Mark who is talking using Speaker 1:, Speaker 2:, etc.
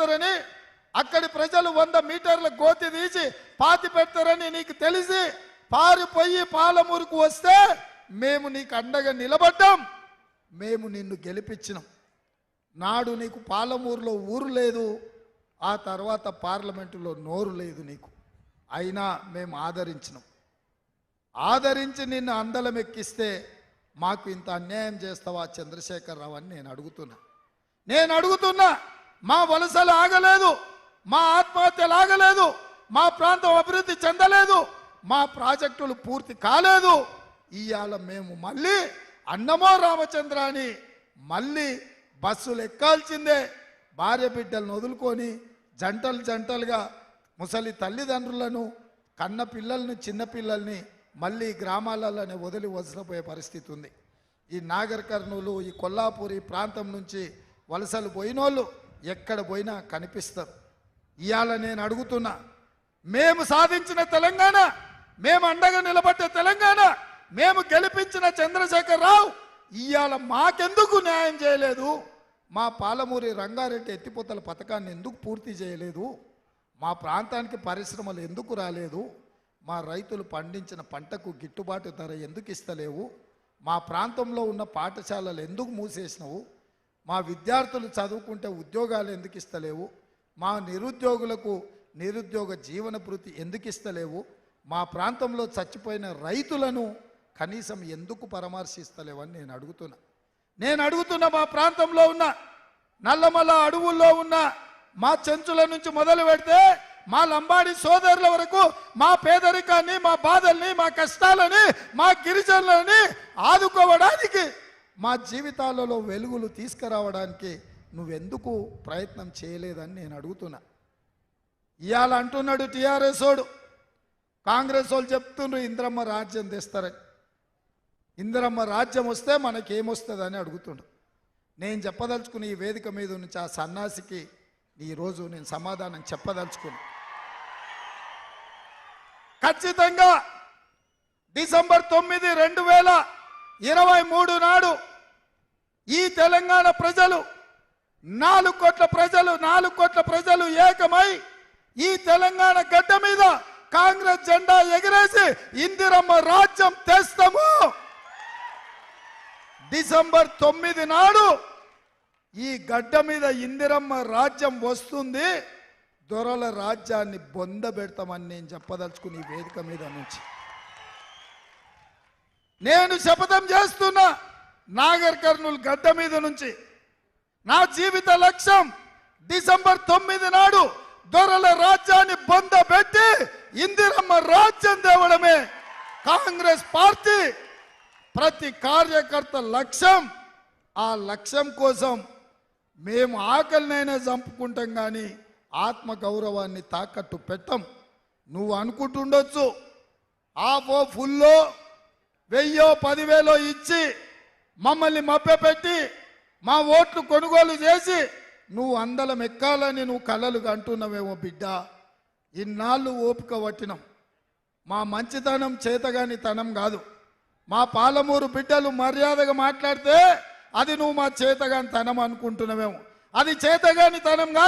Speaker 1: చేస్తారని అక్కడి ప్రజలు వంద మీటర్ల గోతి తీసి పాతి పెడతారని నీకు తెలిసి పారిపోయి పాలమూరుకు వస్తే మేము నీకు అండగా నిలబడ్డాం. మేము నిన్ను గెలిపించినాం. నాడు నీకు పాలమూరులో ఊరు లేదు. ఆ తర్వాత పార్లమెంటులో నోరు లేదు నీకు. అయినా మేము ఆదరించినాం. ఆదరించి నిన్ను అందలం ఎక్కిస్తే మాకు ఇంత అన్యాయం చేస్తావా చంద్రశేఖరరావు అని నేను అడుగుతున్నా. నేను అడుగుతున్నా. మా వలసలు ఆగలేదు మా ఆత్మహత్యలు ఆగలేదు మా ప్రాంతం అభివృద్ధి చెందలేదు మా ప్రాజెక్టులు పూర్తి కాలేదు. ఇవాళ మేము మళ్ళీ అన్నమో రామచంద్ర అని మళ్ళీ బస్సులు ఎక్కాల్సిందే. భార్య బిడ్డలను వదులుకొని జంటలు జంటలుగా ముసలి తల్లిదండ్రులను కన్న పిల్లల్ని చిన్నపిల్లల్ని మళ్ళీ గ్రామాలలోనే వదిలి వలసపోయే పరిస్థితి ఉంది. ఈ నాగర్ కర్నూలు ఈ కొల్లాపూర్ ఈ ప్రాంతం నుంచి వలసలు పోయినోళ్ళు ఎక్కడ పోయినా కనిపిస్తారు. ఇవాళ నేను అడుగుతున్నా మేము సాధించిన తెలంగాణ మేము అండగా నిలబడ్డ తెలంగాణ మేము గెలిపించిన చంద్రశేఖర్ రావు ఇవాళ మాకెందుకు న్యాయం చేయలేదు? మా పాలమూరి రంగారెడ్డి ఎత్తిపోతల పథకాన్ని ఎందుకు పూర్తి చేయలేదు? మా ప్రాంతానికి పరిశ్రమలు ఎందుకు రాలేదు? మా రైతులు పండించిన పంటకు గిట్టుబాటు ధర ఎందుకు ఇస్తలేవు? మా ప్రాంతంలో ఉన్న పాఠశాలలు ఎందుకు మూసేసినవు? మా విద్యార్థులు చదువుకుంటే ఉద్యోగాలు ఎందుకు ఇస్తలేవు? మా నిరుద్యోగులకు నిరుద్యోగ జీవన భృతి ఎందుకు ఇస్తలేవు? మా ప్రాంతంలో చచ్చిపోయిన రైతులను కనీసం ఎందుకు పరామర్శిస్తలేవని నేను అడుగుతున్నా. నేను అడుగుతున్న మా ప్రాంతంలో ఉన్న నల్లమల్ల అడవుల్లో ఉన్న మా చెంచుల నుంచి మొదలు పెడితే మా లంబాడి సోదరుల వరకు మా పేదరికాన్ని మా బాధల్ని మా కష్టాలని మా గిరిజనులని ఆదుకోవడానికి మా జీవితాలలో వెలుగులు తీసుకురావడానికి నువ్వెందుకు ప్రయత్నం చేయలేదని నేను అడుగుతున్నా. ఇవాళ అంటున్నాడు టీఆర్ఎస్ వాడు. కాంగ్రెస్ వాళ్ళు చెప్తున్నారు ఇంద్రమ్మ రాజ్యం తెస్తారని ఇంద్రమ్మ రాజ్యం వస్తే మనకేమొస్తుందని అడుగుతుండు. నేను చెప్పదలుచుకున్న ఈ వేదిక మీద నుంచి ఆ సన్నాసికి ఈరోజు నేను సమాధానం చెప్పదలుచుకుని ఖచ్చితంగా డిసెంబర్ తొమ్మిది రెండు వేల ఇరవై మూడు నాడు ఈ తెలంగాణ ప్రజలు నాలుగు కోట్ల ప్రజలు నాలుగు కోట్ల ప్రజలు ఏకమై ఈ తెలంగాణ గడ్డ మీద కాంగ్రెస్ జెండా ఎగిరేసి ఇందిరమ్మ రాజ్యం తెస్తాము. డిసెంబర్ తొమ్మిది నాడు ఈ గడ్డ మీద ఇందిరమ్మ రాజ్యం వస్తుంది. దొరల రాజ్యాన్ని బొందబెడతామని నేను చెప్పదలుచుకుని ఈ వేదిక మీద నుంచి. నేను శపథం చేస్తున్నా నాగర్ కర్నూలు గడ్డ మీద నుంచి నా జీవిత లక్ష్యం డిసెంబర్ తొమ్మిది నాడు దొరల రాజ్యాన్ని బొందబెట్టి ఇందిరమ్మ రాజ్యం తేవడమే. కాంగ్రెస్ పార్టీ ప్రతి కార్యకర్త లక్ష్యం. ఆ లక్ష్యం కోసం మేము ఆకలినైనా చంపుకుంటాం కానీ ఆత్మ గౌరవాన్ని తాకట్టు పెట్టం. నువ్వు అనుకుంటుండొచ్చు. ఆఫో ఫుల్లో వెయ్యో పదివేలో ఇచ్చి మమ్మల్ని మభ్యపెట్టి మా ఓట్లు కొనుగోలు చేసి నువ్వు అందలం ఎక్కాలని నువ్వు కలలు అంటున్నావేమో బిడ్డ. ఇన్నాళ్ళు ఓపిక పట్టినాం. మా మంచితనం చేతగాని తనం కాదు. మా పాలమూరు బిడ్డలు మర్యాదగా మాట్లాడితే అది నువ్వు మా చేతగాని తనం అనుకుంటున్నావేమో. అది చేతగాని తనం కాదు.